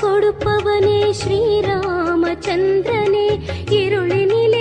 கொடுப்பவனே ஸ்ரீராமச்சந்திரனே. இருளினில்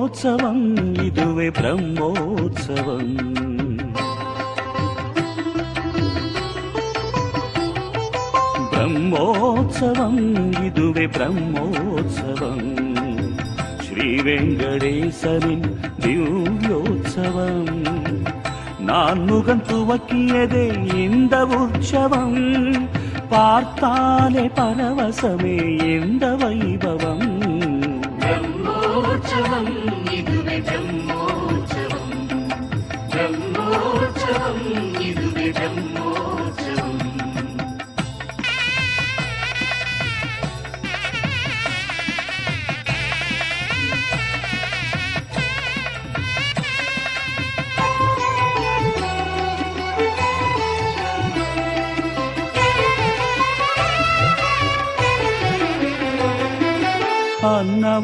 బ్రహ్మోత్సవం ఇదువే బ్రహ్మోత్సవం బ్రహ్మోత్సవం ఇదువే బ్రహ్మోత్సవం శ్రీ வெங்கடேசனின் திவ்யோத்சவம் நான் முகம் துவக்கியதே இந்த உற்சவம் பார்த்தாலே பரவசமே இந்த வைபவம் பிரம்மோற்சவம்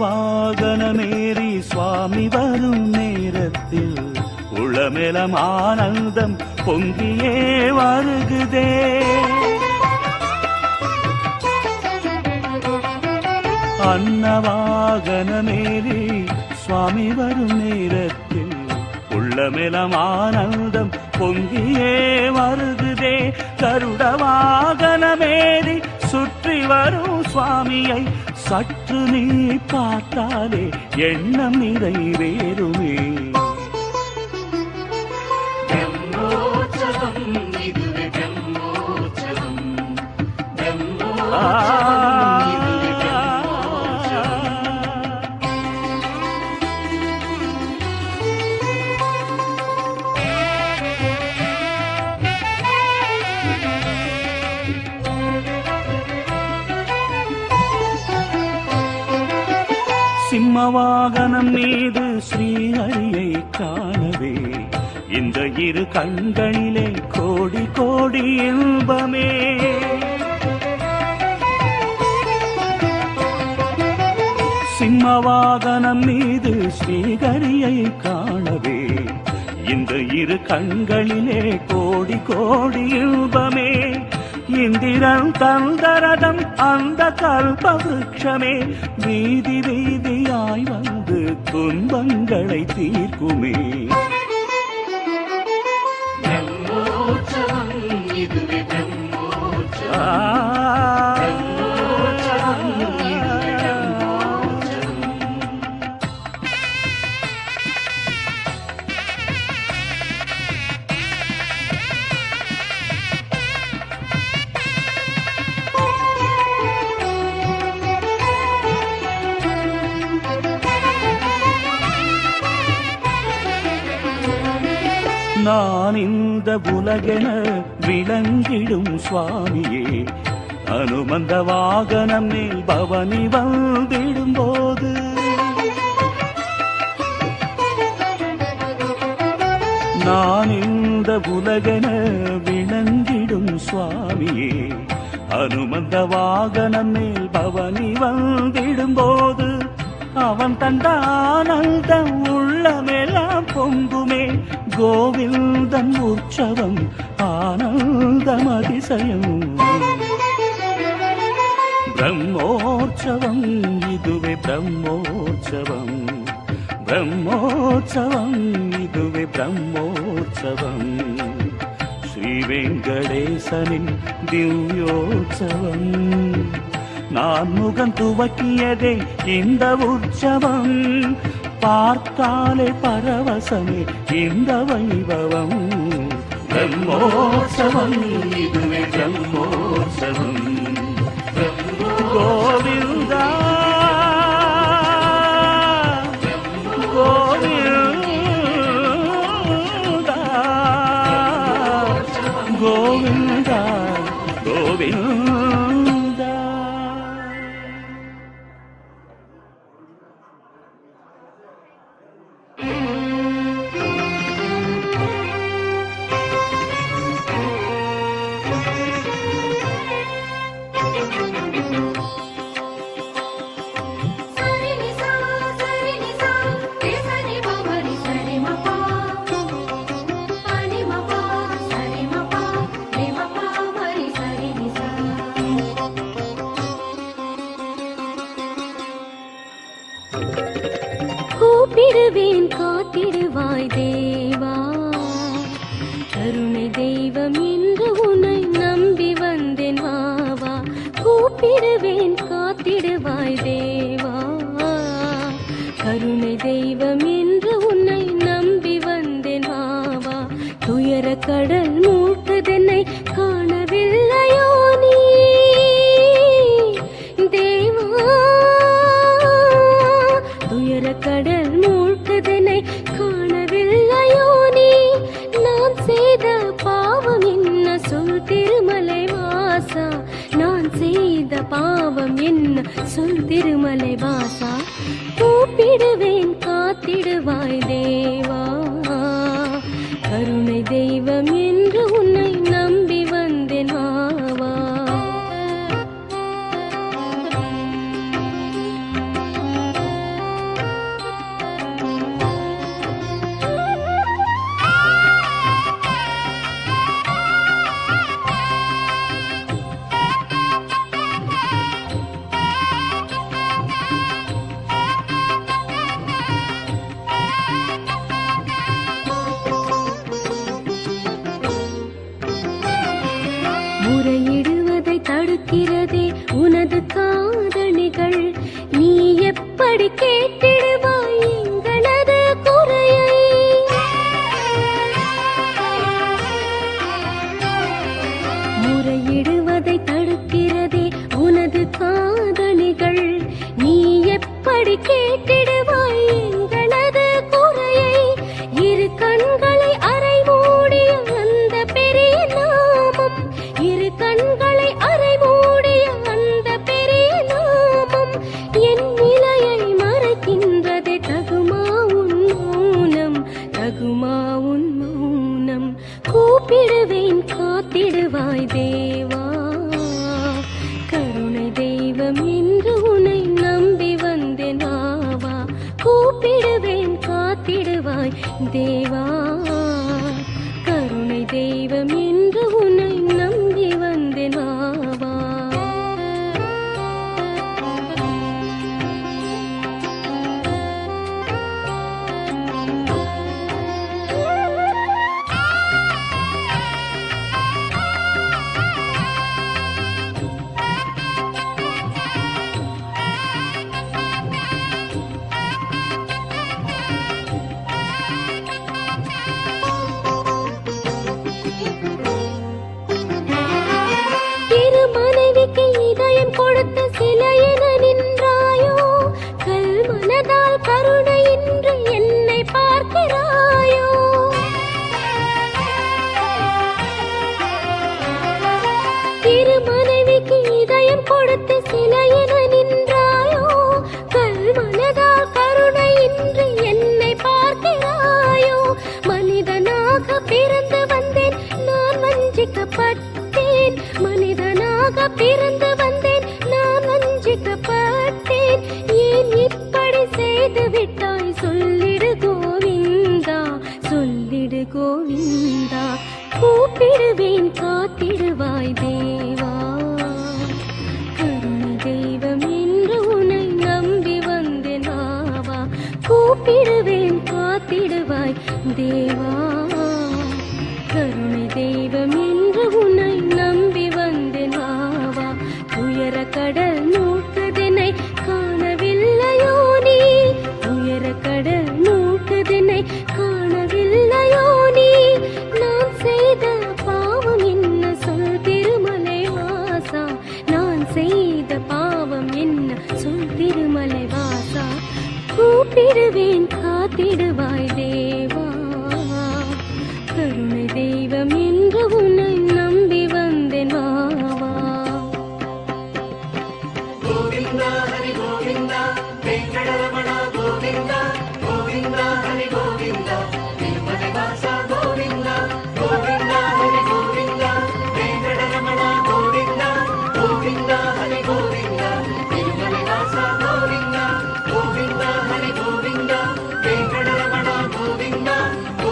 வாகனமேறி சுவாமி வரும் நேரத்தில் உளமெலம் ஆனந்தம் பொங்கியே வருகுதே. அன்னவாகனமேறி சுவாமி வரும் நேரத்தில் உள்ளமெலம் ஆனந்தம் பொங்கியே வருகுதே. கருட வாகனமேறி சுற்றி வரும் சுவாமியை சற்று நீ பார்த்தாலே எண்ணம் நிறைவேறுமே பிரம்மோற்சவம் இதுவே பிரம்மோற்சவம் பிரம்மோற்சவம் சிம்மவாகனம் மீது ஸ்ரீஹரியை காணவே. இந்த இரு கண்களிலே கோடி கோடி இன்பமே. சிம்மவாகனம் மீது ஸ்ரீகரியை காணவே. இந்த இரு கண்களிலே கோடி கோடி இன்பமே. இந்திரன் தந்தரதம் அந்த கல்ப வீதி வீதி துணையாய் வந்து துன்பங்களை தீர்க்குமே. இதுவே உலகென விளங்கிடும் சுவாமியே. அனுமந்த வாகனம் மேல் பவனி வந்திடும் போது நான் இந்த உலகென விளங்கிடும் சுவாமியே. அனுமந்த வாகனம் மேல் பவனி வந்திடும் போது அவன் தந்த உள்ளமெல்லாம் பொங்குமே கோவிந்தம் உற்சவம் ஆனந்தம் அதிசயம் பிரம்மோற்சவம் இதுவே பிரம்மோற்சவம் பிரம்மோற்சவம் இதுவே பிரம்மோற்சவம் ஸ்ரீ வெங்கடேசனின் திவ்யோற்சவம் நான் முகம் துவக்கியதே இந்த உற்சவம் பார்த்தாலே பரவசமே இந்த வைபவம் பிரம்மோற்சவம் இதுவே பிரம்மோற்சவம் கோவிந்தா கோவிந்தா கோவிந்தா கோவிந்தா my காதலிகள் நீ எப்படி கேட்டு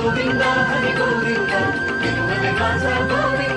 గోవింద హరి గోవింద తిరుమల రాజా గోవింద.